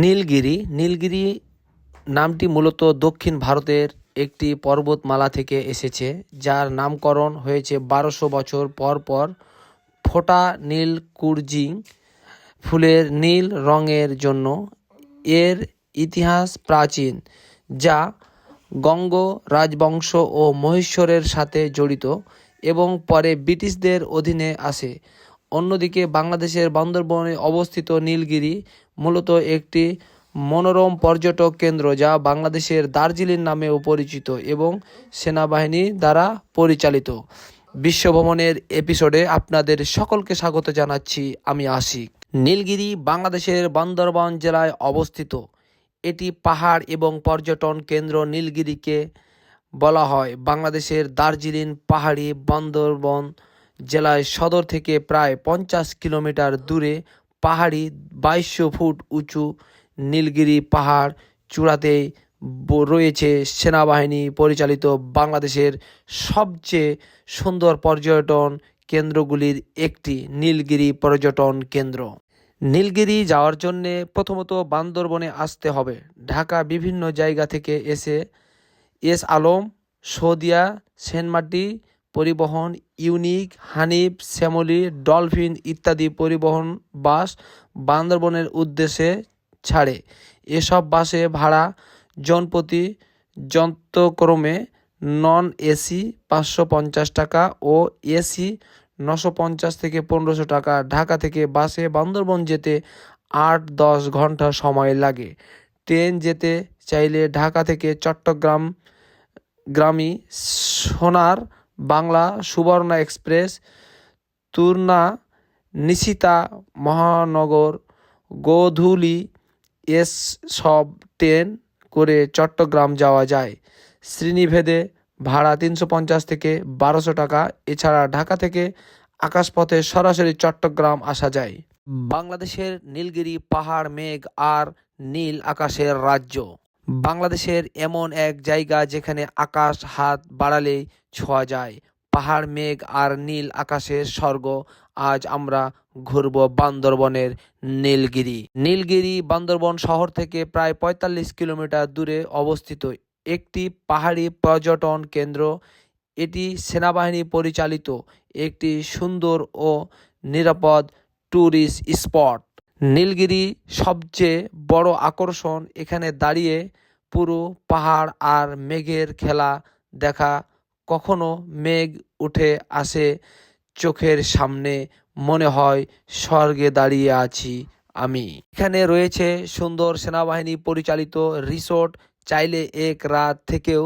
নীলগিরি। নীলগিরি নামটি মূলত দক্ষিণ ভারতের একটি পর্বতমালা থেকে এসেছে, যার নামকরণ হয়েছে বারোশো বছর পর পর ফোটা নীলকুর্জিং ফুলের নীল রঙের জন্য। এর ইতিহাস প্রাচীন, যা গঙ্গ, রাজবংশ ও মহীশ্বরের সাথে জড়িত এবং পরে ব্রিটিশদের অধীনে আসে। অন্যদিকে বাংলাদেশের বান্দরবনে অবস্থিত নীলগিরি মূলত একটি মনোরম পর্যটক কেন্দ্র যা বাংলাদেশের দার্জিলিং নামেও পরিচিত এবং সেনাবাহিনী দ্বারা পরিচালিত। বিশ্বভ্রমণের এপিসোডে আপনাদের সকলকে স্বাগত জানাচ্ছি আমি আশিক। নীলগিরি বাংলাদেশের বান্দরবান জেলায় অবস্থিত। এটি পাহাড় এবং পর্যটন কেন্দ্র নীলগিরিকে বলা হয়। বাংলাদেশের দার্জিলিং পাহাড়ি বান্দরবন জেলায় সদর থেকে প্রায় পঞ্চাশ কিলোমিটার দূরে পাহাড়ি বাইশশো ফুট উঁচু নীলগিরি পাহাড় চূড়াতেই ব- রয়েছে সেনাবাহিনী পরিচালিত বাংলাদেশের সবচেয়ে সুন্দর পর্যটন কেন্দ্রগুলির একটি নীলগিরি পর্যটন কেন্দ্র। নীলগিরি যাওয়ার জন্যে প্রথমত বান্দরবনে আসতে হবে। ঢাকা বিভিন্ন জায়গা থেকে এসে এস আলম সৌদিয়া সেনমাটি পরিবহন, ইউনিক, হানিফ, শ্যামলী, ডলফিন ইত্যাদি পরিবহন বাস বান্দরবনের উদ্দেশ্যে ছাড়ে। এসব বাসে ভাড়া, জনপ্রতি যন্ত্রক্রমে নন এসি পাঁচশো পঞ্চাশ টাকা ও এসি নশো পঞ্চাশ থেকে পনেরোশো টাকা। ঢাকা থেকে বাসে বান্দরবন যেতে আট দশ ঘণ্টা সময় লাগে। ট্রেন যেতে চাইলে ঢাকা থেকে চট্টগ্রাম গ্রামী সোনার বাংলা সুবর্ণা এক্সপ্রেস, তুর্না, নিশিতা মহানগর, গোধূলি এস সব ট্রেন করে চট্টগ্রাম যাওয়া যায়। শ্রেণীভেদে ভাড়া তিনশো পঞ্চাশ থেকে বারোশো টাকা, এছাড়া ঢাকা থেকে আকাশপথে সরাসরি চট্টগ্রাম আসা যায়। বাংলাদেশের নীলগিরি পাহাড়, মেঘ আর নীল আকাশের রাজ্য। বাংলাদেশের এমন এক জায়গা যেখানে আকাশ হাত বাড়ালেই ছোঁয়া যায়। পাহাড়, মেঘ আর নীল আকাশের স্বর্গ। আজ আমরা ঘুরব বান্দরবনের নীলগিরি। নীলগিরি বান্দরবন শহর থেকে প্রায় পঁয়তাল্লিশ কিলোমিটার দূরে অবস্থিত একটি পাহাড়ি পর্যটন কেন্দ্র। এটি সেনাবাহিনী পরিচালিত একটি সুন্দর ও নিরাপদ ট্যুরিস্ট স্পট। নীলগিরি সবচেয়ে বড় আকর্ষণ এখানে দাঁড়িয়ে পুরো পাহাড় আর মেঘের খেলা দেখা। কখনো মেঘ উঠে আসে চোখের সামনে, মনে হয় স্বর্গে দাঁড়িয়ে আছি আমি। এখানে রয়েছে সুন্দর সেনাবাহিনী পরিচালিত রিসোর্ট, চাইলে এক রাত থেকেও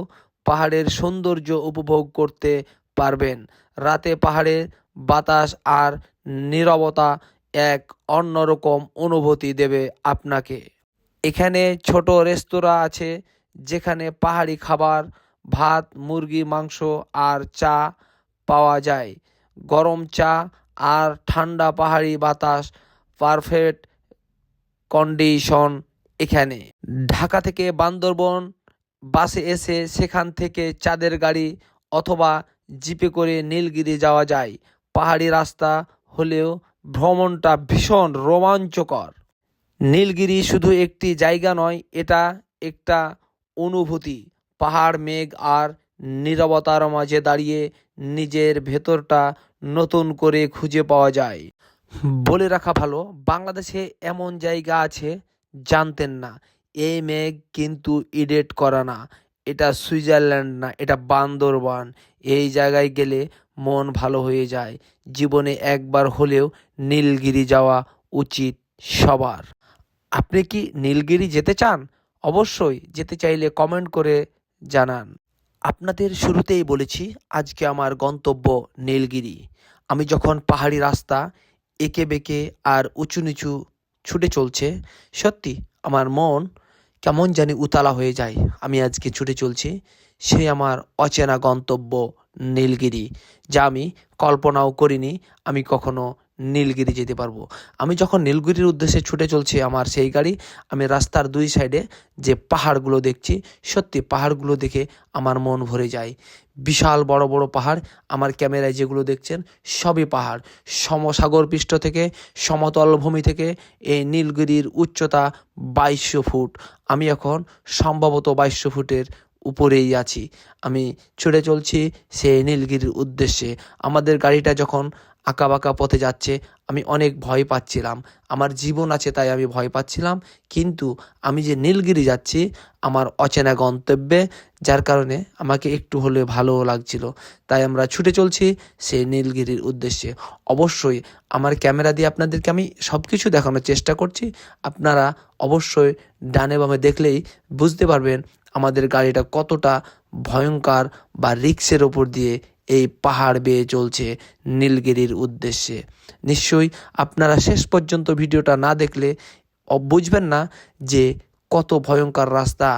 পাহাড়ের সৌন্দর্য উপভোগ করতে পারবেন। রাতে পাহাড়ের বাতাস আর নীরবতা এক অন্যরকম অনুভূতি দেবে আপনাকে। এখানে ছোট রেস্তোরাঁ আছে, যেখানে পাহাড়ি খাবার, ভাত, মুরগি, মাংস আর চা পাওয়া যায়। গরম চা আর ঠান্ডা পাহাড়ি বাতাস, পারফেক্ট কন্ডিশন এখানে। ঢাকা থেকে বান্দরবন বাসে এসে সেখান থেকে চাঁদের গাড়ি অথবা জিপে করে নীলগিরি যাওয়া যায়। পাহাড়ি রাস্তা হলেও ভ্রমণটা ভীষণ রোমাঞ্চকর। নীলগিরি শুধু একটি জায়গা নয়, এটা একটা অনুভূতি। পাহাড়, মেঘ আর নীরবতার মাঝে দাঁড়িয়ে নিজের ভেতরটা নতুন করে খুঁজে পাওয়া যায়। বলে রাখা ভালো, বাংলাদেশে এমন জায়গা আছে জানতেন না। এই মেঘ কিন্তু ইডেট করা না, এটা সুইজারল্যান্ড না, এটা বান্দরবান। এই জায়গায় গেলে মন ভালো হয়ে যায়। জীবনে একবার হলেও নীলগিরি যাওয়া উচিত সবার। আপনি কি নীলগিরি যেতে চান? অবশ্যই যেতে চাইলে কমেন্ট করে জানান। আপনাদের শুরুতেই বলেছি, আজকে আমার গন্তব্য নীলগিরি। আমি যখন পাহাড়ি রাস্তা এঁকে বেঁকে আর উঁচু নিচু ছুটে চলছে, সত্যি আমার মন কেমন জানি উতালা হয়ে যায়। আমি আজকে ছুটে চলছি, সেই আমার অচেনা গন্তব্য নীলগিরি, যা আমি কল্পনাও করিনি আমি কখনো নীলগিরি যেতে পারব। আমি যখন নীলগিরির উদ্দেশ্যে ছুটে চলছে আমার সেই গাড়ি, আমি রাস্তার দুই সাইডে যে পাহাড়গুলো দেখছি, সত্যি পাহাড়গুলো দেখে আমার মন ভরে যায়। বিশাল বড় বড় পাহাড়, আমার ক্যামেরায় যেগুলো দেখছেন সবই পাহাড়। সমসাগর পৃষ্ঠ থেকে, সমতল ভূমি থেকে এই নীলগিরির উচ্চতা বাইশশো ফুট। আমি এখন সম্ভবত বাইশশো ফুটের উপরেই আছি। আমি ছুটে চলছি সেই নীলগিরির উদ্দেশ্যে। আমাদের গাড়িটা যখন আঁকাবাঁকা পথে যাচ্ছে, আমি অনেক ভয় পাচ্ছিলাম। আমার জীবন আছে তাই আমি ভয় পাচ্ছিলাম। কিন্তু আমি যে নীলগিরি যাচ্ছি, আমার অচেনা গন্তব্যে, যার কারণে আমাকে একটু হলে ভালো লাগছিল। তাই আমরা ছুটে চলছি সেই নীলগিরির উদ্দেশ্যে। অবশ্যই আমার ক্যামেরা দিয়ে আপনাদেরকে আমি সব কিছু দেখানোর চেষ্টা করছি। আপনারা অবশ্যই ডানে বামে দেখলেই বুঝতে পারবেন আমাদের গাড়িটা কতটা ভয়ঙ্কর বা রিক্সের ওপর দিয়ে এই পাহাড় বেয়ে চলছে নীলগিরির উদ্দেশ্যে। নিশ্চয়ই আপনারা শেষ পর্যন্ত ভিডিওটা না দেখলে বুঝবেন না যে কত ভয়ঙ্কর রাস্তা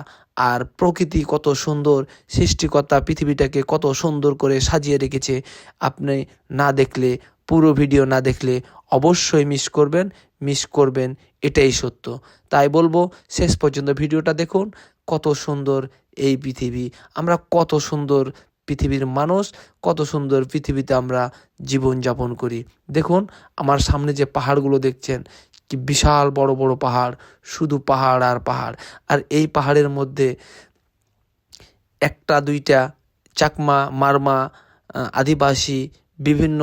আর প্রকৃতি কত সুন্দর, সৃষ্টিকর্তা পৃথিবীটাকে কত সুন্দর করে সাজিয়ে রেখেছে। আপনি না দেখলে, পুরো ভিডিও না দেখলে অবশ্যই মিস করবেন মিস করবেন এটাই সত্য। তাই বলব, শেষ পর্যন্ত ভিডিওটা দেখুন, কত সুন্দর এই পৃথিবী। আমরা কত সুন্দর পৃথিবীর মানুষ, কত সুন্দর পৃথিবীতে আমরা জীবনযাপন করি। দেখুন, আমার সামনে যে পাহাড়গুলো দেখছেন, কি বিশাল বড় বড় পাহাড়, শুধু পাহাড় আর পাহাড়। আর এই পাহাড়ের মধ্যে একটা, দুইটা চাকমা, মারমা আদিবাসী, বিভিন্ন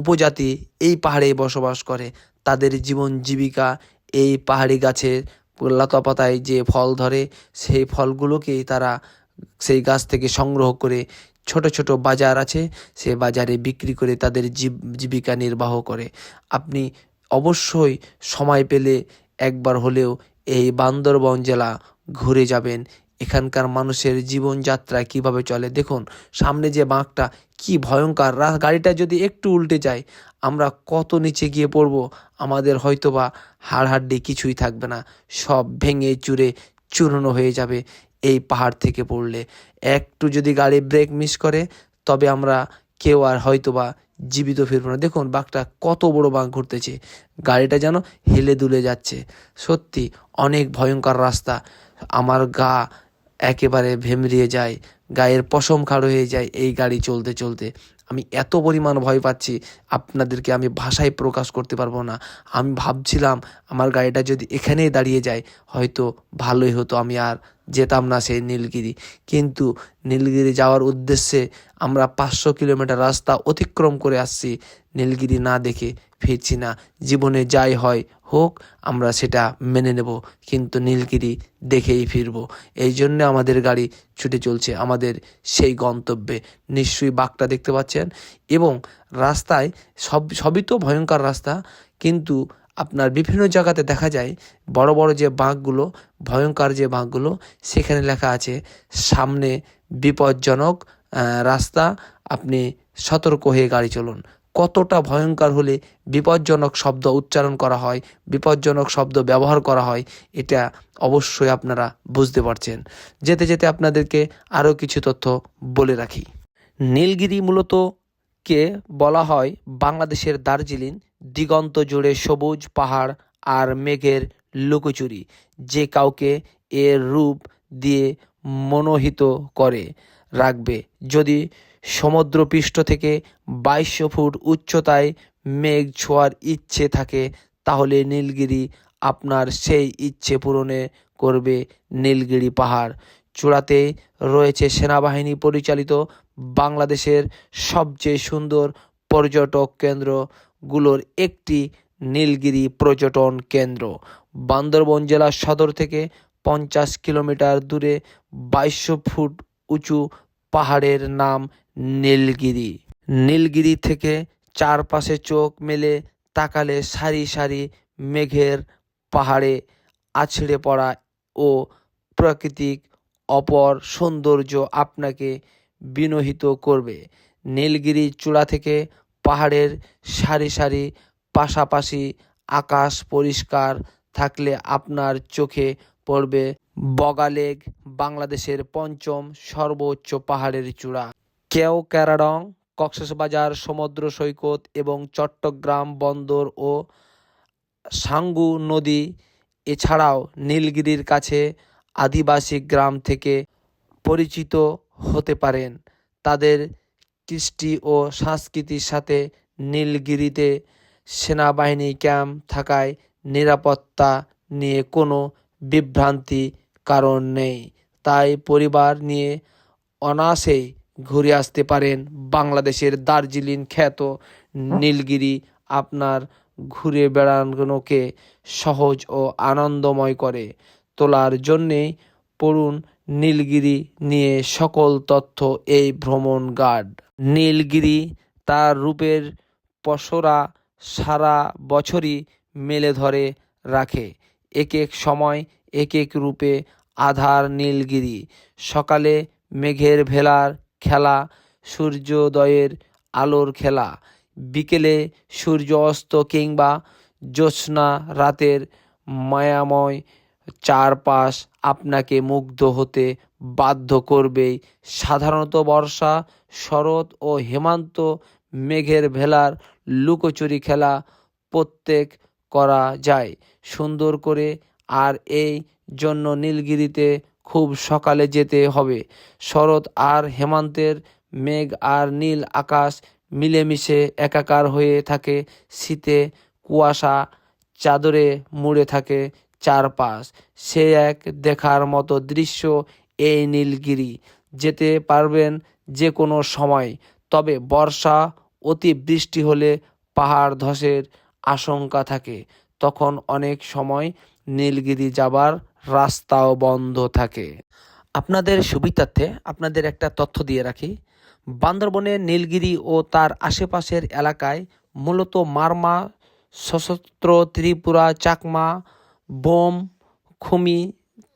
উপজাতি এই পাহাড়ে বসবাস করে। তাদের জীবন জীবিকা এই পাহাড়ি গাছের লতা পাতায় যে ফল ধরে, সেই ফলগুলোকেই তারা সেই গাছ থেকে সংগ্রহ করে ছোট ছোট বাজার আছে, সে বাজারে বিক্রি করে তাদের জীব- জীবিকা নির্বাহ করে। আপনি অবশ্যই সময় পেলে একবার হলেও এই বান্দরবন জেলা ঘুরে যাবেন। এখানকার মানুষের জীবনযাত্রা কীভাবে চলে? দেখুন, সামনে যে বাঁকটা, কি ভয়ঙ্কর গাড়িটা যদি একটু উল্টে যায় আমরা কত নিচে গিয়ে পড়ব, আমাদের হয়তোবা হাড় হাড্ডি কিছুই থাকবে না, সব ভেঙে চুরে চূর্ণ হয়ে যাবে এই পাহাড় থেকে পড়লে। একটু যদি গাড়ি ব্রেক মিস করে, তবে আমরা কেউ আর হয়তোবা জীবিত ফিরবো না। দেখুন, বাঘটা কত বড় বাঘ ঘুরতেছে। গাড়িটা যেন হেলে দুলে যাচ্ছে। সত্যি অনেক ভয়ঙ্কর রাস্তা। আমার গা একেবারে ভেমরিয়ে যায়। গায়ের পশম খাড়ো হয়ে যায় এই গাড়ি চলতে চলতে। আমি এত পরিমাণ ভয় পাচ্ছি, আপনাদেরকে আমি ভাষায় প্রকাশ করতে পারব না। আমি ভাবছিলাম আমার গাড়িটা যদি এখানেই দাঁড়িয়ে যায়, হয়তো ভালোই হতো, আমি আর যেতাম না সেই নীলগিরি। কিন্তু নীলগিরি যাওয়ার উদ্দেশ্যে আমরা পাঁচশো কিলোমিটার রাস্তা অতিক্রম করে আসছি নীলগিরি না দেখে। ফিরছি না। জীবনে যাই হয় হোক, আমরা সেটা মেনে নেব, কিন্তু নীলগিরি দেখেই ফিরব। এই জন্য আমাদের গাড়ি ছুটে চলছে আমাদের সেই গন্তব্যে। নিশ্চয়ই বাঘটা দেখতে পাচ্ছেন? এবং রাস্তায় সব, সবই তো ভয়ঙ্কর রাস্তা, কিন্তু আপনার বিভিন্ন জায়গাতে দেখা যায়, বড় বড় যে বাঁকগুলো ভয়ঙ্কর যে বাঁকগুলো সেখানে লেখা আছে, সামনে বিপজ্জনক রাস্তা, আপনি সতর্ক হয়ে গাড়ি চলুন। কতটা ভয়ঙ্কর হলে বিপজ্জনক শব্দ উচ্চারণ করা হয়, বিপজ্জনক শব্দ ব্যবহার করা হয়, এটা অবশ্যই আপনারা বুঝতে পারছেন। যেতে যেতে আপনাদেরকে আরও কিছু তথ্য বলে রাখি। নীলগিরি মূলত কে বলা হয় বাংলাদেশের দার্জিলিং, দিগন্ত জুড়ে সবুজ পাহাড় আর মেঘের লুকোচুরি, যে কাউকে এর রূপ দিয়ে মনোহিত করে, রাখবে। যদি সমুদ্রপৃষ্ঠ থেকে বাইশশো ফুট উচ্চতায় মেঘ ছোঁয়ার ইচ্ছে থাকে, তাহলে নীলগিরি আপনার সেই ইচ্ছে পূরণে করবে নীলগিরি পাহাড়। চূড়াতে রয়েছে সেনাবাহিনী পরিচালিত বাংলাদেশের সবচেয়ে সুন্দর পর্যটক কেন্দ্রগুলোর একটি নীলগিরি পর্যটন কেন্দ্র। বান্দরবন জেলার সদর থেকে পঞ্চাশ কিলোমিটার দূরে বাইশশো ফুট উঁচু পাহাড়ের নাম নীলগিরি। নীলগিরি থেকে চারপাশে চোখ মেলে তাকালে সারি সারি মেঘের পাহাড়ে আছড়ে পড়া ও প্রাকৃতিক অপর সৌন্দর্য আপনাকে বিনোহিত করবে। নীলগিরি চূড়া থেকে পাহাড়ের সারি সারি পাশাপাশি আকাশ পরিষ্কার থাকলে আপনার চোখে পড়বে বগালেক বাংলাদেশের পঞ্চম সর্বোচ্চ পাহাড়ের চূড়া। কেও ক্যারাডং, কক্সবাজার, সমুদ্র সৈকত এবং চট্টগ্রাম বন্দর ও সাঙ্গু নদী, এছাড়াও নীলগিরির কাছে আদিবাসী গ্রাম থেকে পরিচিত হতে পারেন। তাদের কৃষ্টি ও সংস্কৃতির সাথে নীলগিরিতে সেনাবাহিনী ক্যাম্প থাকায় নিরাপত্তা নিয়ে কোনো বিভ্রান্তি কারণ নেই। তাই পরিবার নিয়ে অনায়াসেই ঘুরে আসতে পারেন বাংলাদেশের দার্জিলিং খ্যাত নীলগিরি। আপনার ঘুরে বেড়ানোকে সহজ ও আনন্দময় করে তোলার জন্যে পড়ুন নীলগিরি নিয়ে সকল তথ্য এই ভ্রমণ গার্ড। নীলগিরি তার রূপের পসরা সারা বছরই মেলে ধরে রাখে। এক এক সময় এক এক রূপে আধার নীলগিরি। সকালে মেঘের ভেলার খেলা, সূর্যোদয়ের আলোর খেলা। বিকেলে সূর্য অস্ত কিংবা জ্যোৎস্না রাতের মায়াময় চারপাশ আপনাকে মুগ্ধ হতে বাধ্য করবেই। সাধারণত বর্ষা, শরৎ ও হেমন্ত মেঘের ভেলার লুকোচুরি খেলা প্রত্যেক করা যায়। সুন্দর করে আর এই জন্য নীলগিরিতে খুব সকালে যেতে হবে। শরৎ আর হেমন্তের মেঘ আর নীল আকাশ মিলেমিশে একাকার হয়ে থাকে। শীতে কুয়াশা চাদরে মুড়ে থাকে চারপাশ। সে এক দেখার মতো দৃশ্য এই নীলগিরি। যেতে পারবেন যে কোনো সময়, তবে বর্ষা, অতি বৃষ্টি হলে পাহাড় ধসের আশঙ্কা থাকে। তখন অনেক সময় নীলগিরি যাবার রাস্তাও বন্ধ থাকে। আপনাদের সুবিধার্থে আপনাদের একটা তথ্য দিয়ে রাখি। বান্দরবনের নীলগিরি ও তার আশেপাশের এলাকায় মূলত মারমা, সশস্ত্র, ত্রিপুরা, চাকমা, বোম, খুমি,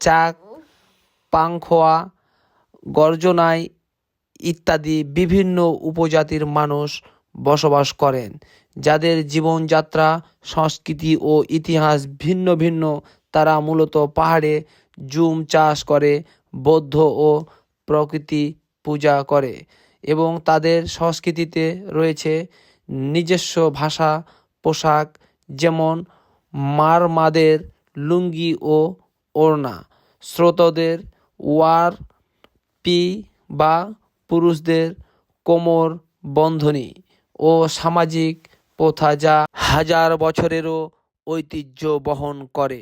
চাক, পাংখোয়া, গর্জনাই ইত্যাদি বিভিন্ন উপজাতির মানুষ বসবাস করেন, যাদের জীবনযাত্রা সংস্কৃতি ও ইতিহাস ভিন্ন ভিন্ন। তারা মূলত পাহাড়ে জুম চাষ করে, বৌদ্ধ ও প্রকৃতি পূজা করে এবং তাদের সংস্কৃতিতে রয়েছে নিজস্ব ভাষা, পোশাক যেমন মারমাদের লুঙ্গি ও ওড়না। শ্রোতদের ওয়ার, পি বা পুরুষদের কোমর বন্ধনী ও সামাজিক প্রথা যা হাজার বছরেরও ঐতিহ্য বহন করে।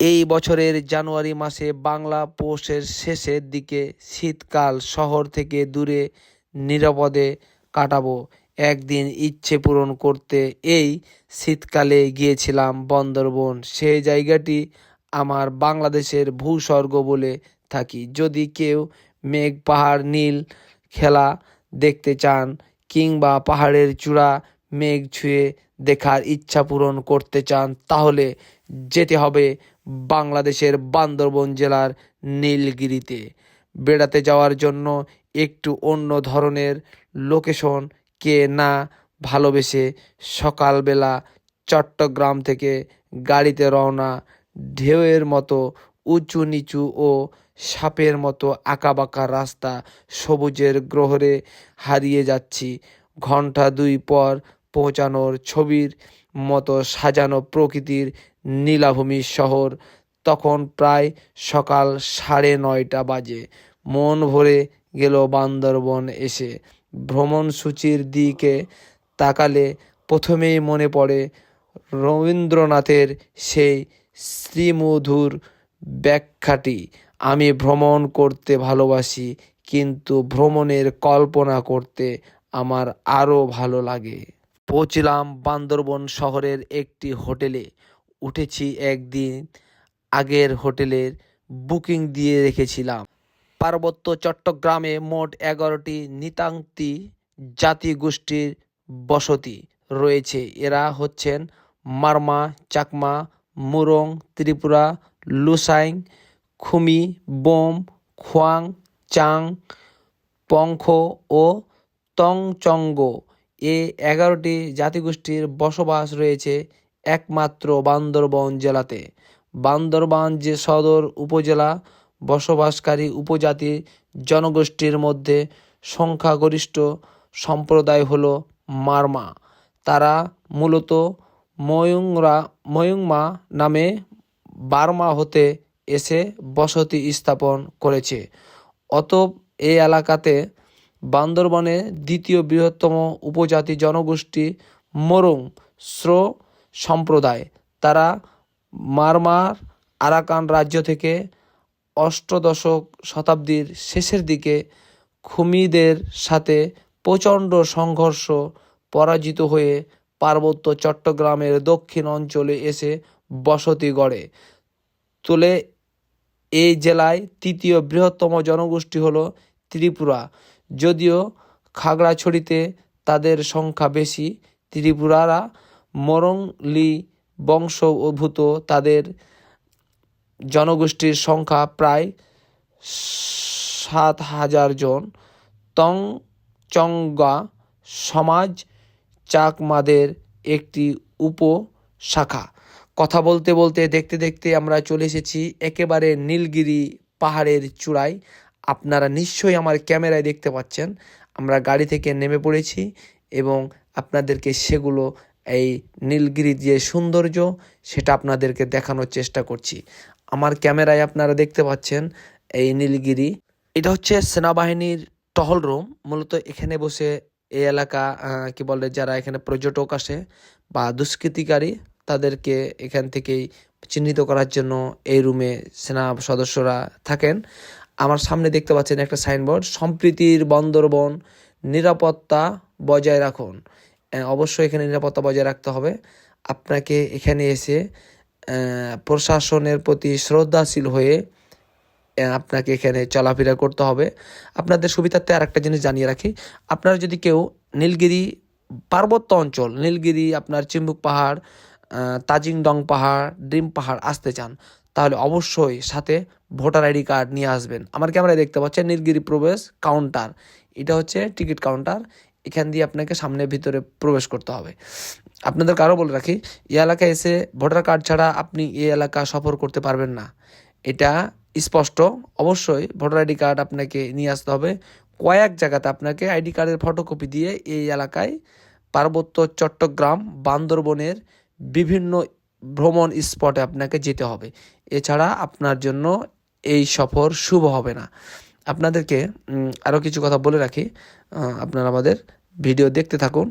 এই বছরের জানুয়ারি মাসে বাংলা পৌষের শেষের দিকে শীতকাল শহর থেকে দূরে নিরাপদে কাটাবো। একদিন ইচ্ছে পূরণ করতে এই শীতকালে গিয়েছিলাম বন্দরবন। সেই জায়গাটি আমার বাংলাদেশের ভূস্বর্গ বলে থাকি। যদি কেউ মেঘ, পাহাড়, নীল খেলা দেখতে চান কিংবা পাহাড়ের চূড়া মেঘ ছুঁয়ে দেখার ইচ্ছা পূরণ করতে চান, তাহলে যেতে হবে বাংলাদেশের বান্দরবন জেলার নীলগিরিতে। বেড়াতে যাওয়ার জন্য একটু অন্য ধরনের লোকেশন কে না ভালোবেসে সকালবেলা চট্টগ্রাম থেকে গাড়িতে রওনা, ঢেউয়ের মতো উঁচু নিচু ও সাপের মতো আঁকাবাঁকা রাস্তা সবুজের গ্রহরে হারিয়ে যাচ্ছি। ঘণ্টা দুই পর পৌঁছানোর ছবির মতো সাজানো প্রকৃতির নীলাভূমি শহর তখন প্রায় সকাল সাড়ে নয়টা বাজে। মন ভরে গেল বান্দরবন এসে। ভ্রমণসূচির দিকে তাকালে প্রথমেই মনে পড়ে রবীন্দ্রনাথের সেই শ্রীমধুর ব্যাখ্যাটি, আমি ভ্রমণ করতে ভালোবাসি, কিন্তু ভ্রমণের কল্পনা করতে আমার আরও ভালো লাগে। পৌঁছলাম বান্দরবন শহরের একটি হোটেলে। উঠেছি একদিন আগের হোটেলের বুকিং দিয়ে রেখেছিলাম। পার্বত্য চট্টগ্রামে মোট এগারোটি নিতান্তি জাতিগোষ্ঠীর বসতি রয়েছে। এরা হচ্ছেন মারমা, চাকমা, মুরং, ত্রিপুরা, লুসাইং, খুমি, বোম, খোয়াং, চাং, পংখ ও তংচঙ্গ। এ এগারোটি জাতিগোষ্ঠীর বসবাস রয়েছে একমাত্র বান্দরবন জেলাতে। বান্দরবান যে সদর উপজেলা, বসবাসকারী উপজাতি জনগোষ্ঠীর মধ্যে সংখ্যাগরিষ্ঠ সম্প্রদায় হলো মারমা। তারা মূলত ময়ুংরা, ময়ুংমা নামে বার্মা হতে এসে বসতি স্থাপন করেছে। অতএব এই এলাকাতে বান্দরবনের দ্বিতীয় বৃহত্তম উপজাতি জনগোষ্ঠী মোরং শ্রো সম্প্রদায়। তারা মারমার আরাকান রাজ্য থেকে অষ্টদশক শতাব্দীর শেষের দিকে খুমিদের সাথে প্রচণ্ড সংঘর্ষ পরাজিত হয়ে পার্বত্য চট্টগ্রামের দক্ষিণ অঞ্চলে এসে বসতি গড়ে। তুলে এই জেলায় তৃতীয় বৃহত্তম জনগোষ্ঠী হলো ত্রিপুরা। যদিও খাগড়াছড়িতে তাদের সংখ্যা বেশি, ত্রিপুরারা মরংলি বংশোদ্ভূত তাদের জনগোষ্ঠীর সংখ্যা প্রায় সাত হাজার জন। তং চঙ্গা সমাজ চাকমাদের একটি উপশাখা। কথা বলতে বলতে দেখতে দেখতে আমরা চলে এসেছি একেবারে নীলগিরি পাহাড়ের চূড়ায়। আপনারা নিশ্চয়ই আমার ক্যামেরায় দেখতে পাচ্ছেন। আমরা গাড়ি থেকে নেমে পড়েছি এবং আপনাদেরকে সেগুলো, এই নীলগিরির যে সৌন্দর্য, সেটা আপনাদেরকে দেখানোর চেষ্টা করছি। আমার ক্যামেরায় আপনারা দেখতে পাচ্ছেন এই নীলগিরি। এটা হচ্ছে সেনাবাহিনীর টহল রুম। মূলত এখানে বসে এই এলাকা কি বলে, যারা এখানে পর্যটক আসে বা দুষ্কৃতিকারী, তাদেরকে এখান থেকেই চিহ্নিত করার জন্য এই রুমে সেনা সদস্যরা থাকেন। আমার সামনে দেখতে পাচ্ছেন একটা সাইনবোর্ড। সম্প্রীতির বন্দরবন, নিরাপত্তা বজায় রাখুন। অবশ্যই এখানে নিরাপত্তা বজায় রাখতে হবে। আপনাকে এখানে এসে প্রশাসনের প্রতি শ্রদ্ধাশীল হয়ে আপনাকে এখানে চলাফেরা করতে হবে। আপনাদের সুবিধার্থে আর একটা জিনিস জানিয়ে রাখি। আপনারা যদি কেউ নীলগিরি পার্বত্য অঞ্চল, নীলগিরি আপনার চিম্বুক পাহাড় তাজিংডং পাহাড় ড্রিম পাহাড় আসতে চান তাহলে অবশ্যই সাথে ভোটার আইডি কার্ড নিয়ে আসবেন। আমার ক্যামেরায় দেখতে পাচ্ছেন নীলগিরি প্রবেশ কাউন্টার। এটা হচ্ছে টিকিট কাউন্টার। এখান দিয়ে আপনাকে সামনের ভিতরে প্রবেশ করতে হবে। আপনাদের কারও বলে রাখি, এই এলাকায় এসে ভোটার কার্ড ছাড়া আপনি এই এলাকা সফর করতে পারবেন না। এটা স্পষ্ট। অবশ্যই ভোটার আইডি কার্ড আপনাকে নিয়ে আসতে হবে। কয়েক জায়গাতে আপনাকে আইডি কার্ডের ফটোকপি দিয়ে এই এলাকায় পার্বত্য চট্টগ্রাম, বান্দরবনের বিভিন্ন ভ্রমণ স্পটে আপনাকে যেতে হবে। এছাড়া আপনার জন্য এই সফর শুভ হবে না। আপনাদেরকে আরও কিছু কথা বলে রাখি। আপনারা আমাদের ভিডিও দেখতে থাকুন।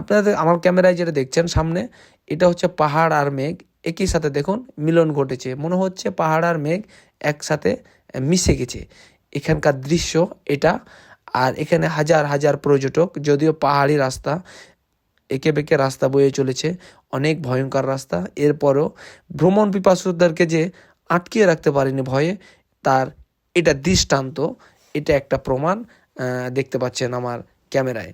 আপনাদের আমার ক্যামেরায় যেটা দেখছেন সামনে, এটা হচ্ছে পাহাড় আর মেঘ। একই সাথে দেখুন, মিলন ঘটেছে। মনে হচ্ছে পাহাড় আর মেঘ একসাথে মিশে গেছে। এখানকার দৃশ্য এটা। আর এখানে হাজার হাজার পর্যটক, যদিও পাহাড়ি রাস্তা একে বেঁকে রাস্তা বয়ে চলেছে। অনেক ভয়ঙ্কর রাস্তা। এরপরও ভ্রমণ পিপাসুদেরকে যে আটকিয়ে রাখতে পারেনি ভয়ে, তার এটা দৃষ্টান্ত, এটা একটা প্রমাণ দেখতে পাচ্ছেন আমার ক্যামেরায়।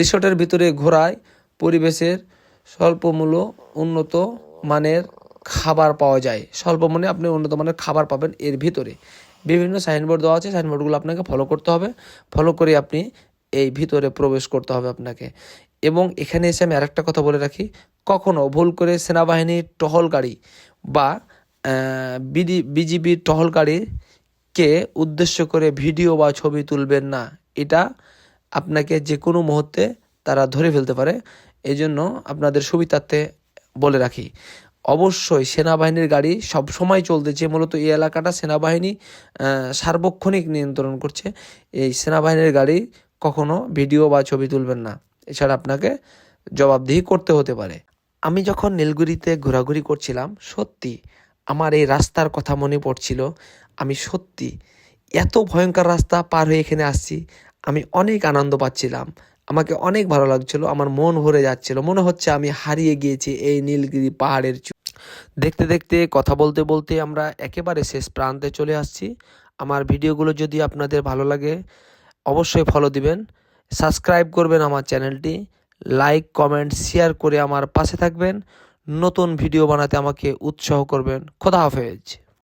রিসোর্টের ভিতরে ঘোরায়, পরিবেশের স্বল্পমূল্য উন্নত মানের খাবার পাওয়া যায়। স্বল্প মূল্যে আপনি উন্নত মানের খাবার পাবেন এর ভিতরে। বিভিন্ন সাইনবোর্ড দেওয়া আছে, সাইনবোর্ডগুলো আপনাকে ফলো করতে হবে। ফলো করে আপনি এই ভিতরে প্রবেশ করতে হবে আপনাকে। এবং এখানে এসে আমি আরেকটা কথা বলে রাখি, কখনো ভুল করে সেনাবাহিনীর টহল গাড়ি বা বিডি বিজিবির টহল গাড়িকে উদ্দেশ্য করে ভিডিও বা ছবি তুলবেন না, এটা আপনাকে যে কোনো মুহূর্তে তারা ধরে ফেলতে পারে। এই জন্য আপনাদের সুবিধার্থে বলে রাখি, অবশ্যই সেনাবাহিনীর গাড়ি সব সময় চলতেছে মূলত এই এলাকাটা সেনাবাহিনী সার্বক্ষণিক নিয়ন্ত্রণ করছে, এই সেনাবাহিনীর গাড়ি কখনো ভিডিও বা ছবি তুলবেন না। এছাড়া আপনাকে জবাবদিহি করতে হতে পারে। আমি যখন নীলগুড়িতে ঘোরাঘুরি করছিলাম, সত্যি আমার এই রাস্তার কথা মনে পড়ছিল। আমি সত্যি এত ভয়ঙ্কর রাস্তা পার হয়ে এখানে আসছি। আমি অনেক আনন্দ পাচ্ছিলাম। আমাকে অনেক ভালো লাগছিল। আমার মন ভরে যাচ্ছিল। মনে হচ্ছে আমি হারিয়ে গিয়েছি এই নীলগিরি পাহাড়ের দেখতে দেখতে, কথা বলতে বলতে আমরা একেবারে শেষ প্রান্তে চলে আসছি। আমার ভিডিওগুলো যদি আপনাদের ভালো লাগে অবশ্যই ফলো দিবেন সাবস্ক্রাইব করবেন আমার চ্যানেলটি লাইক কমেন্ট শেয়ার করে আমার পাশে থাকবেন, নতুন ভিডিও বানাতে আমাকে উৎসাহ করবেন। খোদা হাফেজ।